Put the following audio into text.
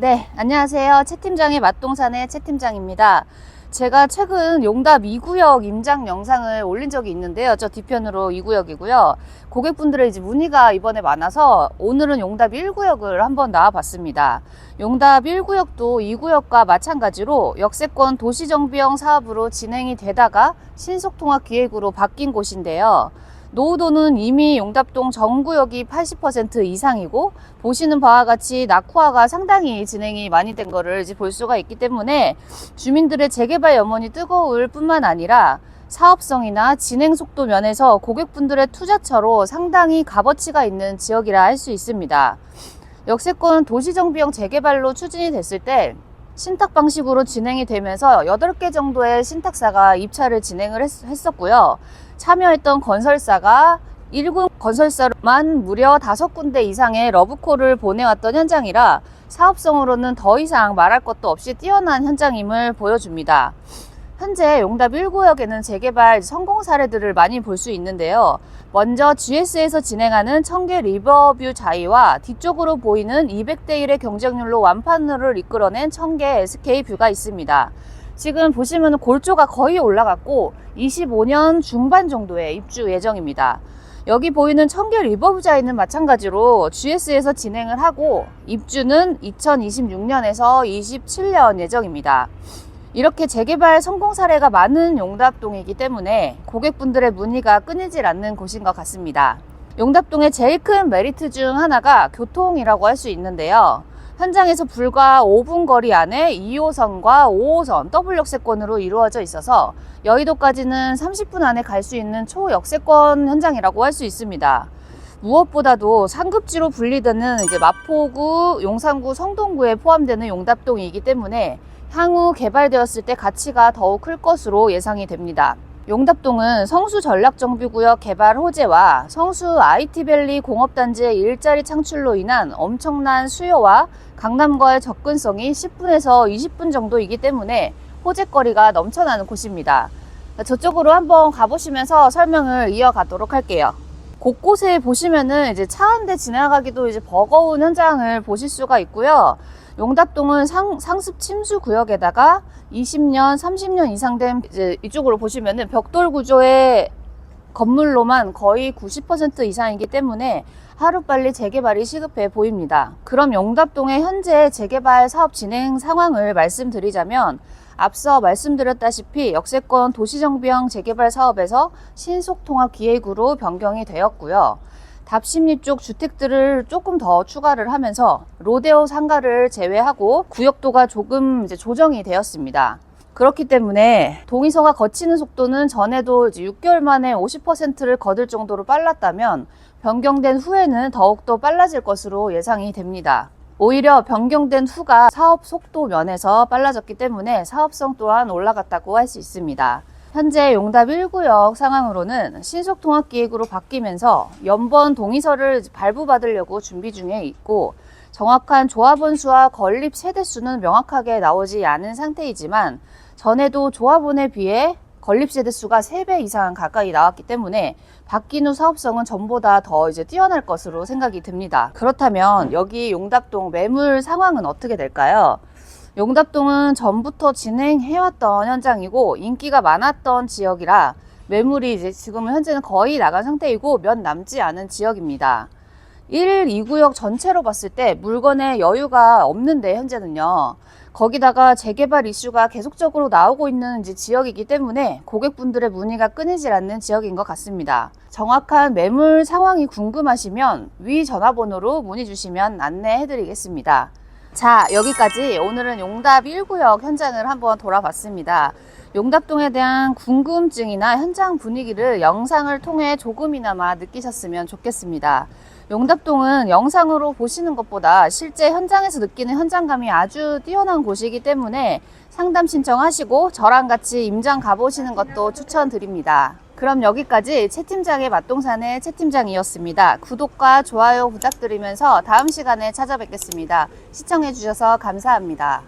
네, 안녕하세요. 채 팀장의 맛동산의 채 팀장입니다. 제가 최근 용답 2구역 임장 영상을 올린 적이 있는데요. 저 뒤편으로 2구역이고요. 고객분들의 이제 문의가 이번에 많아서 오늘은 용답 1구역을 한번 나와봤습니다. 용답 1구역도 2구역과 마찬가지로 역세권 도시정비형 사업으로 진행이 되다가 신속통합 기획으로 바뀐 곳인데요. 노후도는 이미 용답동 전구역이 80% 이상이고 보시는 바와 같이 낙후화가 상당히 진행이 많이 된 거를 이제 볼 수가 있기 때문에 주민들의 재개발 염원이 뜨거울 뿐만 아니라 사업성이나 진행 속도 면에서 고객분들의 투자처로 상당히 값어치가 있는 지역이라 할 수 있습니다. 역세권 도시정비형 재개발로 추진이 됐을 때 신탁 방식으로 진행이 되면서 8개 정도의 신탁사가 입찰을 진행을 했, 했었고요. 참여했던 건설사가 1군 건설사로만 무려 5군데 이상의 러브콜을 보내왔던 현장이라 사업성으로는 더 이상 말할 것도 없이 뛰어난 현장임을 보여줍니다. 현재 용답 1구역에는 재개발 성공 사례들을 많이 볼 수 있는데요. 먼저 GS에서 진행하는 청계 리버뷰 자이와 뒤쪽으로 보이는 200대 1의 경쟁률로 완판을 이끌어낸 청계 SK 뷰가 있습니다. 지금 보시면 골조가 거의 올라갔고 25년 중반 정도의 입주 예정입니다. 여기 보이는 청계 리버브자이는 마찬가지로 GS에서 진행을 하고 입주는 2026년에서 27년 예정입니다. 이렇게 재개발 성공 사례가 많은 용답동이기 때문에 고객분들의 문의가 끊이질 않는 곳인 것 같습니다. 용답동의 제일 큰 메리트 중 하나가 교통이라고 할 수 있는데요. 현장에서 불과 5분 거리 안에 2호선과 5호선 더블 역세권으로 이루어져 있어서 여의도까지는 30분 안에 갈 수 있는 초역세권 현장이라고 할 수 있습니다. 무엇보다도 상급지로 분리되는 이제 마포구, 용산구, 성동구에 포함되는 용답동이기 때문에 향후 개발되었을 때 가치가 더욱 클 것으로 예상이 됩니다. 용답동은 성수 전략정비구역 개발 호재와 성수 IT밸리 공업단지의 일자리 창출로 인한 엄청난 수요와 강남과의 접근성이 10분에서 20분 정도이기 때문에 호재거리가 넘쳐나는 곳입니다. 저쪽으로 한번 가보시면서 설명을 이어가도록 할게요. 곳곳에 보시면은 이제 차 한 대 지나가기도 이제 버거운 현장을 보실 수가 있고요. 용답동은 상, 상습 침수 구역에다가 20년, 30년 이상 된 이제 이쪽으로 보시면은 벽돌 구조의 건물로만 거의 90% 이상이기 때문에 하루빨리 재개발이 시급해 보입니다. 그럼 용답동의 현재 재개발 사업 진행 상황을 말씀드리자면 앞서 말씀드렸다시피 역세권 도시정비형 재개발 사업에서 신속통합 기획으로 변경이 되었고요. 답심리 쪽 주택들을 조금 더 추가를 하면서 로데오 상가를 제외하고 구역도가 조금 이제 조정이 되었습니다. 그렇기 때문에 동의서가 거치는 속도는 전에도 이제 6개월 만에 50%를 거둘 정도로 빨랐다면 변경된 후에는 더욱더 빨라질 것으로 예상이 됩니다. 오히려 변경된 후가 사업 속도 면에서 빨라졌기 때문에 사업성 또한 올라갔다고 할 수 있습니다. 현재 용답 1구역 상황으로는 신속통합 기획으로 바뀌면서 연번 동의서를 발부받으려고 준비 중에 있고 정확한 조합원 수와 건립 세대 수는 명확하게 나오지 않은 상태이지만 전에도 조합원에 비해 건립 세대 수가 3배 이상 가까이 나왔기 때문에 바뀐 후 사업성은 전보다 더 이제 뛰어날 것으로 생각이 듭니다. 그렇다면 여기 용답동 매물 상황은 어떻게 될까요? 용답동은 전부터 진행해왔던 현장이고 인기가 많았던 지역이라 매물이 이제 지금은 현재는 거의 나간 상태이고 몇 남지 않은 지역입니다. 1, 2구역 전체로 봤을 때 물건에 여유가 없는데 현재는요. 거기다가 재개발 이슈가 계속적으로 나오고 있는 지역이기 때문에 고객분들의 문의가 끊이질 않는 지역인 것 같습니다. 정확한 매물 상황이 궁금하시면 위 전화번호로 문의 주시면 안내해 드리겠습니다. 자, 여기까지 오늘은 용답 1구역 현장을 한번 돌아봤습니다. 용답동에 대한 궁금증이나 현장 분위기를 영상을 통해 조금이나마 느끼셨으면 좋겠습니다. 용답동은 영상으로 보시는 것보다 실제 현장에서 느끼는 현장감이 아주 뛰어난 곳이기 때문에 상담 신청하시고 저랑 같이 임장 가보시는 것도 추천드립니다. 그럼 여기까지 채 팀장의 맛동산의 채 팀장이었습니다. 구독과 좋아요 부탁드리면서 다음 시간에 찾아뵙겠습니다. 시청해주셔서 감사합니다.